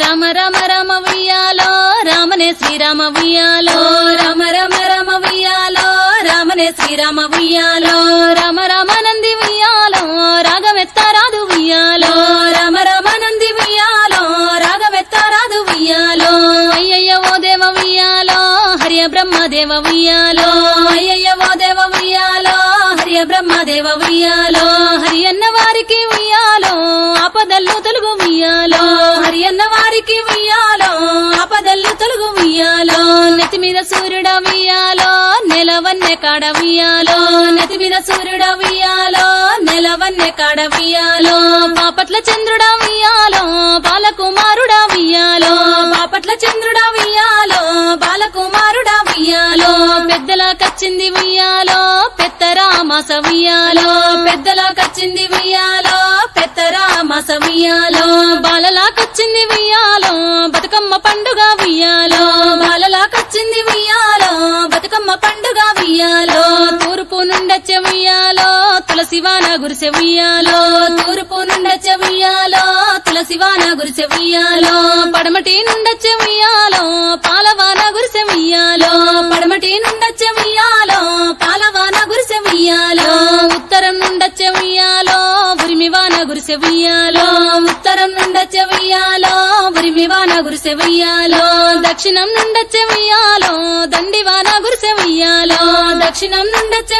రామ రామ రామ ఉయ్యాలో రామనే శ్రీరామ ఉయ్యాలో. రామ రామ రామ ఉయ్యాలో రామనే శ్రీరామ ఉయ్యాలో. రామ రామానంది ఉయ్యాలో రాగమెత్త రాదు ఉయ్యాలో. రామ రామానంది ఉయ్యాలో రాగమెత్త రాదు ఉయ్యాలో. అయ్యయ్య ఓ దేవ ఉయ్యాలో హరియ బ్రహ్మదేవ ఉయ్యాలో. అయ్యయ్య ఓ దేవ ఉయ్యాలో హరియ బ్రహ్మదేవ ఉయ్యాలో. హరియన్న వారికి ఉయ్యాలో ఆపదల్లు తొలుగు ఉయ్యాలో. హరి వారికి ఉయ్యాలో ఆపదల్లు తొలుగు ఉయ్యాలో నెత్తి మీద సూర్యుడ ఉయ్యాలో నెలవన్నె కాడ ఉయ్యాలో నెత్తి మీద సూర్యుడ ఉయ్యాలో నెలవన్నె కాడ ఉయ్యాలో పాపట్ల చంద్రుడ ఉయ్యాలో బాలకుమారుడ ఉయ్యాలో పాపట్ల చంద్రుడ ఉయ్యాలో బాలకుమారుడ ఉయ్యాలో పెద్దలా కచ్చింది ఉయ్యాలో పెత్తరామాస ఉయ్యాలో పెద్దలా కచ్చింది ఉయ్యాలో పెత్తరామాస ఉయ్యాలో. ఉయ్యాలో మాలలా కచ్చింది ఉయ్యాలో. బతుకమ్మ పండుగ ఉయ్యాలో తూర్పు నుండొచ్చే ఉయ్యాలో తులసివాన గురిసె ఉయ్యాలో. తూర్పు నుండొచ్చే ఉయ్యాలో తులసివాన గురిసె ఉయ్యాలో. పడమటి నుండొచ్చే ఉయ్యాలో పాలవాన గురిసె ఉయ్యాలో. పడమటి నుండొచ్చే ఉయ్యాలో పాలవాన గురిసె ఉయ్యాలో. ఉత్తరం నుండొచ్చే ఉయ్యాలో ఉరిమివాన గురిసె ఉయ్యాలో. ఉత్తరం నుండొచ్చే ఉయ్యాలో దండివాన గురిసె ఉయ్యాలో దక్షిణం నుండచ్చే దండివాన గురిసె ఉయ్యాలో దక్షిణం నుండచ్చే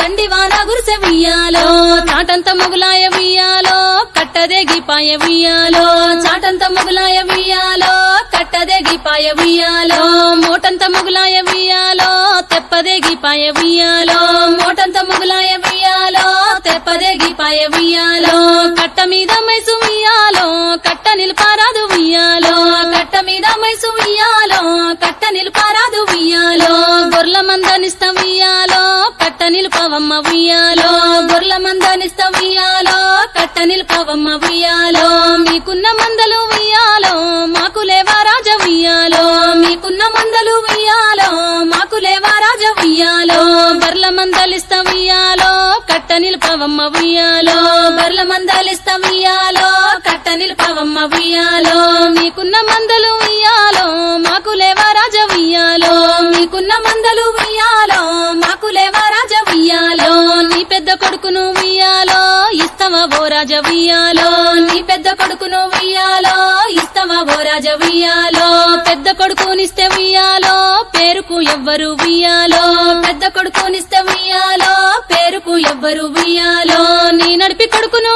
దండివాన గురిసె ఉయ్యాలో చాటంత మొగులాయ ఉయ్యాలో కట్టదేగిపాయ వెయ్యాలో చాటంత మొగులాయ ఉయ్యాలో కట్టదేగిపాయ వెయ్యాలో మోటంత మొగులాయ ఉయ్యాలో తెప్పదేగిపాయ వెయ్యాలో మోటంత మొగులాయ ఉయ్యాలో తెప్పదేగిపాయ వెయ్యాలో కట్ట మీద మైసు వెయ్యాలో కట్ట నిలిపారాదు కట్ట నిలుపారాదు ఉయ్యాలో గొర్ల మందనిస్త ఉయ్యాలో కట్ట నిలుపవమ్మ ఉయ్యాలో గొర్ల మందనిస్త ఉయ్యాలో కట్ట నిలుపవమ్మ ఉయ్యాలో. మీకున్న మందలు ఉయ్యాలో మాకు లేవా రాజ ఉయ్యాలో. మీకున్న మందలు ఉయ్యాలో మాకు లేవా రాజ ఉయ్యాలో. బర్ల మందలిస్త ఉయ్యాలో కట్ట నిలుపవమ్మ ఉయ్యాలో. బర్ల మందలిస్త ఉయ్యాలో కట్ట నిలుపవమ్మ ఉయ్యాలో. మీకున్న మందలు ఉయ్యాలో మీకున్న మందలు ఉయ్యాలో మాకు లేవా రాజ ఉయ్యాలో? నీ పెద్ద కొడుకును ఉయ్యాలో ఇస్తావా ఓ రాజ ఉయ్యాలో? నీ పెద్ద కొడుకును ఉయ్యాలో ఇస్తావా ఓ రాజ ఉయ్యాలో? పెద్ద కొడుకునిస్తే ఉయ్యాలో పేరుకు ఎవ్వరు ఉయ్యాలో? పెద్ద కొడుకునిస్తే ఉయ్యాలో పేరుకు ఎవ్వరు ఉయ్యాలో? నీ నడిపి కొడుకును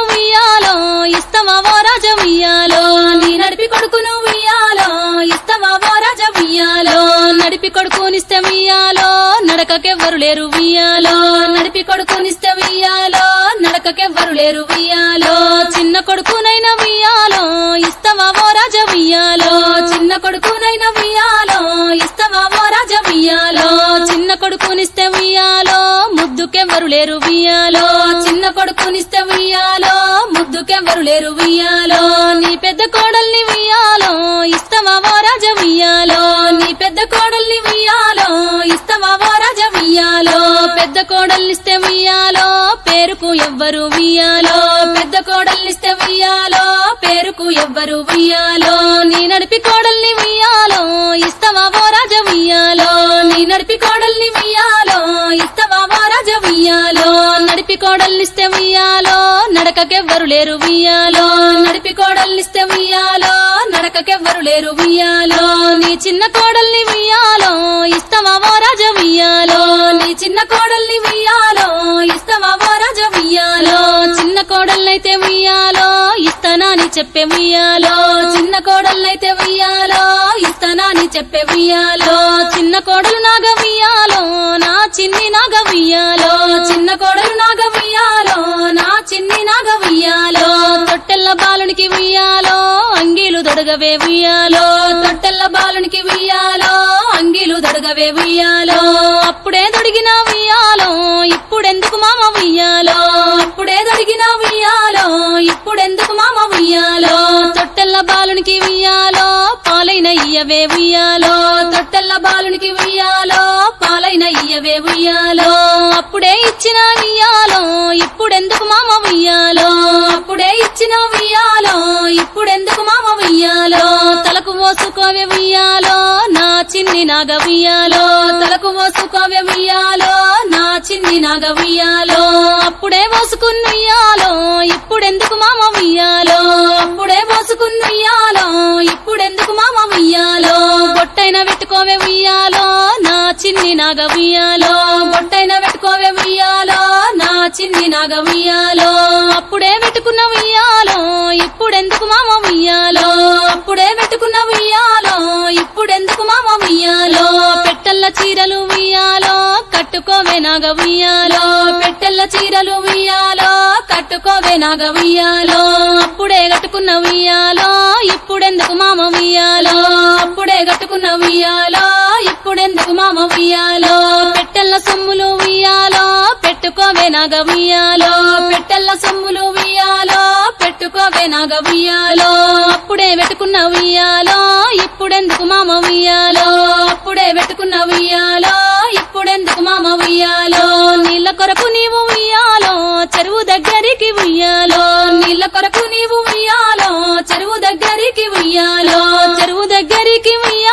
నడకకెవ్వరు లేరు వియాలో నడిపి కొడుకునిస్తే వియాలో నడకకెవ్వరు లేరు వియాలో చిన్న కొడుకునైన వియాలో ఇస్తవా ఓ రాజ వియాలో చిన్న కొడుకునైనా వియాలో ఇస్తవా ఓ రాజ వియాలో చిన్న కొడుకునిస్తే ఉయ్యాలో. ముద్దుకెవ్వరు లేరు వియాలో చిన్న కొడుకునిస్తే వియాలో ముద్దుకెవ్వరు లేరు వియాలో నీ పెద్ద కోడల్ని వియాలో ఇస్తవా ఓ రాజ వియాలో కోడల్నిస్తే ఉయ్యాలో పేరుకు ఎవ్వరు ఉయ్యాలో పెద్ద కోడల్నిస్తే ఉయ్యాలో పేరుకు ఎవ్వరు ఉయ్యాలో నీ నడిపి కోడల్ని ఉయ్యాలో ఇస్తవా ఓ రాజ ఉయ్యాలో నీ నడిపి కోడల్ని ఉయ్యాలో ఇస్తవా ఓ రాజ ఉయ్యాలో నడిపి కోడల్నిస్తే ఉయ్యాలో నడకకెవ్వరు లేరు ఉయ్యాలో నడిపి కోడల్నిస్తే ఉయ్యాలో నడకకెవ్వరు లేరు ఉయ్యాలో నీ చిన్న కోడల్ని ఉయ్యాలో ఇస్తవా రాజ ఉయ్యాలో నీ చిన్న కోడల్ని ఉయ్యాలో ఇస్తవా రాజ ఉయ్యాలో చిన్న కోడల్నైతే ఉయ్యాలో ఇస్తానని చెప్పే ఉయ్యాలో చిన్న కోడల్నైతే ఉయ్యాలో ఇస్తానని చెప్పే ఉయ్యాలో చిన్న కోడలు నాగ ఉయ్యాలో నా చిన్ని నాగ ఉయ్యాలో దడగవే ఉయ్యాలో తొట్టెల్ల బాలునికి ఉయ్యాలో అంగిలు దొడగవే ఉయ్యాలో. అప్పుడే దొడిగిన ఉయ్యాలో ఇప్పుడెందుకు మామ ఉయ్యాలో? అప్పుడే దొడిగిన ఉయ్యాలో ఇప్పుడెందుకు మామ ఉయ్యాలో? తొట్టెల్ల బాలునికి ఉయ్యాలో పాలైన ఇయ్యవే ఉయ్యాలో. తొట్టెల్ల బాలునికి ఉయ్యాలో పాలైన ఇయ్యవే ఉయ్యాలో. అప్పుడే ఇచ్చిన ఉయ్యాలో ఇప్పుడెందుకు పోసుకోవే ఉయ్యాలో నా చిన్ని నాగ ఉయ్యాలో తలకు పోసుకోవే ఉయ్యాలో నా చిన్ని నాగ ఉయ్యాలో అప్పుడే పోసుకున్నయ్యాలో ఇప్పుడెందుకు మామ ఉయ్యాలో అప్పుడే పోసుకున్నయ్యాలో ఇప్పుడెందుకు మామ ఉయ్యాలో బొట్టైన పెట్టుకోవే ఉయ్యాలో నా చిన్ని నాగ ఉయ్యాలో బొట్టైన పెట్టుకోవే ఉయ్యాలో నా చిన్ని నాగ ఉయ్యాలో అప్పుడే పెట్టుకున్న కట్టుకోవే నాగ ఉయ్యాలో పెట్టెల్ల చీరలు ఉయ్యాలో కట్టుకోవే నాగ ఉయ్యాలో అప్పుడే కట్టుకున్న ఉయ్యాలో ఇప్పుడెందుకు మామ ఉయ్యాలో? అప్పుడే కట్టుకున్న ఉయ్యాలో ఇప్పుడెందుకు మామ ఉయ్యాలో? పెట్టెల్ల సొమ్ములు ఉయ్యాలో పెట్టుకోవే నాగ ఉయ్యాలో పెట్టెల్ల సొమ్ములు ఉయ్యాలో పెట్టుకోవే నాగ ఉయ్యాలో అప్పుడే పెట్టుకున్న ఉయ్యాలో ఇప్పుడెందుకు మామ ఉయ్యాలో? అప్పుడే పెట్టుకున్న ఉయ్యాలో కొరకు నీవు ఉయ్యాలో చెరువు దగ్గరికి ఉయ్యాలో. నీళ్ళ కొరకు నీవు ఉయ్యాలో చెరువు దగ్గరికి ఉయ్యాలో. చెరువు దగ్గరికి ఉయ్యాలో.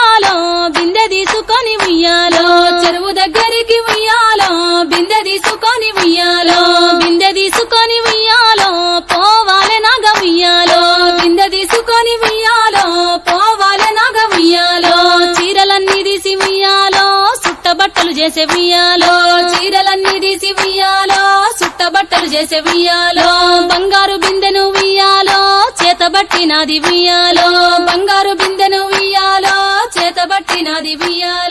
చేసే వియాలో చీరలన్నీ తీసి వియాలో సుట్ట బట్టలు చేసే వియాలో బంగారు బిందెను వియాలో చేతబట్టి నాది వియాలో బంగారు బిందెను వియాలో చేతబట్టి నాది వియాలో